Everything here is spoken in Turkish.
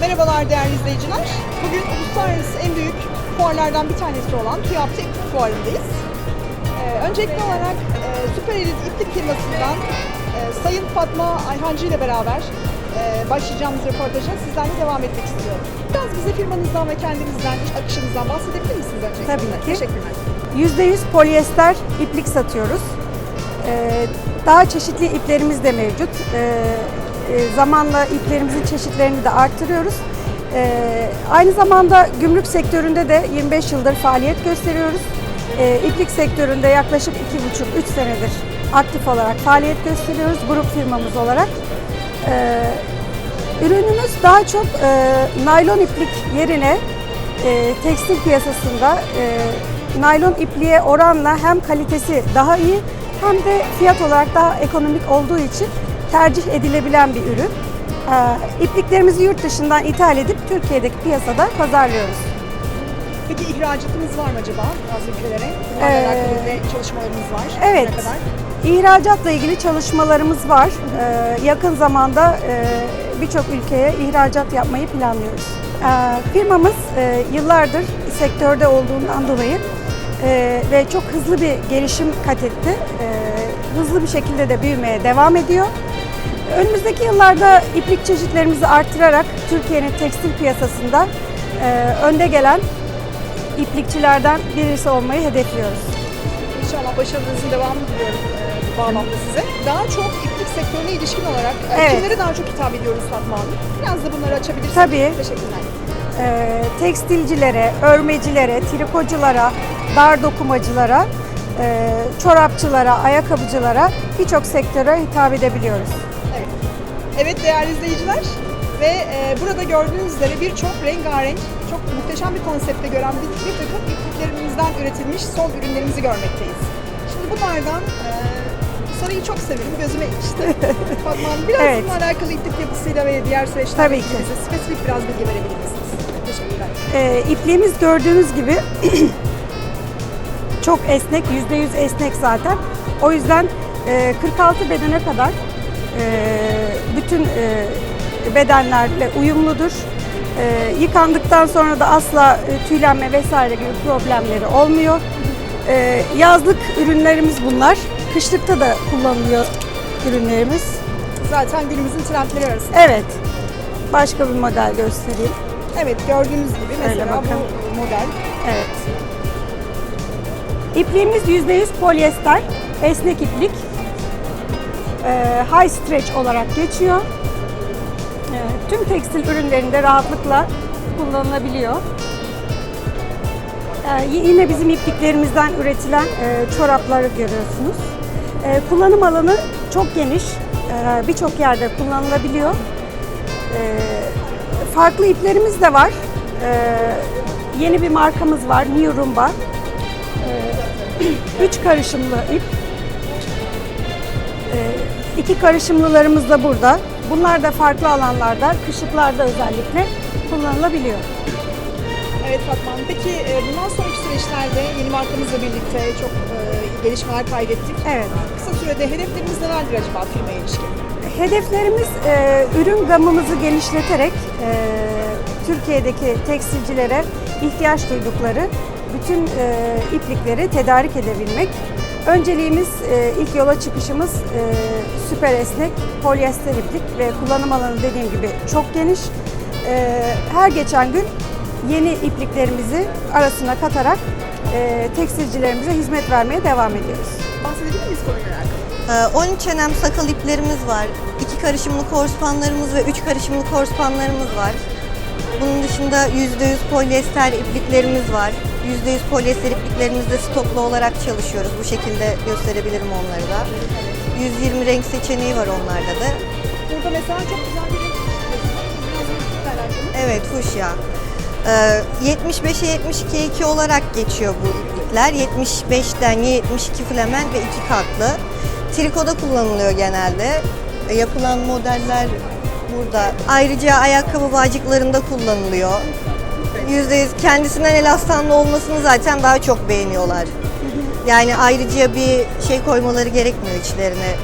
Merhabalar değerli izleyiciler. Bugün uluslararası en büyük fuarlardan bir tanesi olan TÜYAP Teknik Fuarı'ndayız. Ee, öncelikli olarak e, Süper Elit İplik firmasından e, Sayın Fatma Ayhancı ile beraber e, başlayacağımız röportaja sizlerle devam etmek istiyorum. Biraz bize firmanızdan ve kendinizden, iş akışınızdan bahsedebilir misiniz öncelikle? Tabii ki. Teşekkürler. %100 polyester iplik satıyoruz. Ee, Daha çeşitli iplerimiz de mevcut. Ee, Zamanla iplerimizin çeşitlerini de arttırıyoruz. Ee, Aynı zamanda gümrük sektöründe de 25 yıldır faaliyet gösteriyoruz. Ee, İplik sektöründe yaklaşık 2,5-3 senedir aktif olarak faaliyet gösteriyoruz grup firmamız olarak. Ürünümüz daha çok e, naylon iplik yerine e, tekstil piyasasında e, naylon ipliğe oranla hem kalitesi daha iyi hem de fiyat olarak daha ekonomik olduğu için tercih edilebilen bir ürün. E, ipliklerimizi yurt dışından ithal edip Türkiye'deki piyasada pazarlıyoruz. Peki ihracatınız var mı acaba bazı ülkelere? Bunlarla Ee, alakalı ne çalışmalarınız var? Evet. Ne kadar? İhracatla ilgili çalışmalarımız var. Ee, yakın zamanda e, birçok ülkeye ihracat yapmayı planlıyoruz. Ee, firmamız e, yıllardır sektörde olduğundan dolayı e, ve çok hızlı bir gelişim kat etti. E, hızlı bir şekilde de büyümeye devam ediyor. Önümüzdeki yıllarda iplik çeşitlerimizi artırarak Türkiye'nin tekstil piyasasında e, önde gelen iplikçilerden birisi olmayı hedefliyoruz. İnşallah başarınızın devamını diliyorum e, bu bağlamda size. Daha çok iplik sektörüne ilişkin olarak e, Evet. kimlere daha çok hitap ediyoruz Fatma Hanım? Biraz da bunları açabilirsiniz. Tabii. Teşekkürler. e, tekstilcilere, örmecilere, trikoculara, dar dokumacılara, e, çorapçılara, ayakkabıcılara birçok sektöre hitap edebiliyoruz. Evet. Değerli izleyiciler ve e, burada gördüğünüz üzere birçok rengarenk, çok muhteşem bir konsepte gören bir, bir takım ipliklerimizden üretilmiş son ürünlerimizi görmekteyiz. Şimdi bunlardan e, sarıyı çok severim, gözüme ilişti. Fatma Hanım biraz Evet. bununla alakalı iplik yapısıyla ve diğer süreçlerle Tabii ilgili ki. bize spesifik biraz bilgi verebilir misiniz? Teşekkürler. E, ipliğimiz gördüğünüz gibi çok esnek, %100 esnek zaten. O yüzden e, 46 bedene kadar e, bütün e, bedenlerle uyumludur. E, yıkandıktan sonra da asla e, tüylenme vesaire gibi problemleri olmuyor. E, yazlık ürünlerimiz bunlar. Kışlıkta da kullanılıyor ürünlerimiz. Zaten günümüzün trendleri arasında. Evet. Başka bir model göstereyim. Evet gördüğünüz gibi mesela bakın. bu model. Evet. İpliğimiz %100 polyester, esnek iplik. Ee, high stretch olarak geçiyor. Ee, tüm tekstil ürünlerinde rahatlıkla kullanılabiliyor. Y- yine bizim ipliklerimizden üretilen e, çorapları görüyorsunuz. Kullanım alanı çok geniş. Birçok yerde kullanılabiliyor. Farklı iplerimiz de var. Yeni bir markamız var, New Rumba. Üç karışımlı ip. Ee, iki karışımlılarımız da burada. Bunlar da farklı alanlarda, kışlıklarda özellikle kullanılabiliyor. Evet Fatma Hanım. Peki e, bundan sonraki süreçlerde yeni markamızla birlikte çok e, gelişmeler kaydettik. Evet. Kısa sürede hedeflerimiz nelerdir acaba firmaya ilişkin? Hedeflerimiz e, ürün gamımızı genişleterek e, Türkiye'deki tekstilcilere ihtiyaç duydukları bütün e, iplikleri tedarik edebilmek. Önceliğimiz e, ilk yola çıkışımız e, süper esnek polyester iplik ve kullanım alanı dediğim gibi çok geniş. E, her geçen gün yeni ipliklerimizi arasına katarak tekstilcilerimize hizmet vermeye devam ediyoruz. Bahsedebilir miyiz konuyla alakalı? Ee, 13 enem sakal iplerimiz var. 2 karışımlı korspanlarımız ve 3 karışımlı korspanlarımız var. Bunun dışında %100 polyester ipliklerimiz var. %100 polyester ipliklerimizde stoklu olarak çalışıyoruz. Bu şekilde gösterebilirim onları da. 120 renk seçeneği var onlarda da. Burada mesela çok güzel bir renk seçiyorsunuz. Evet fuşya. Ee, 75'e 72 2 olarak geçiyor bu iplikler. 75'ten 72 flamen ve 2 katlı. Trikoda kullanılıyor genelde. E, Yapılan modeller burada. Ayrıca ayakkabı bağcıklarında kullanılıyor. %100 kendisinden elastanlı olmasını zaten daha çok beğeniyorlar. Yani ayrıca bir şey koymaları gerekmiyor içlerine.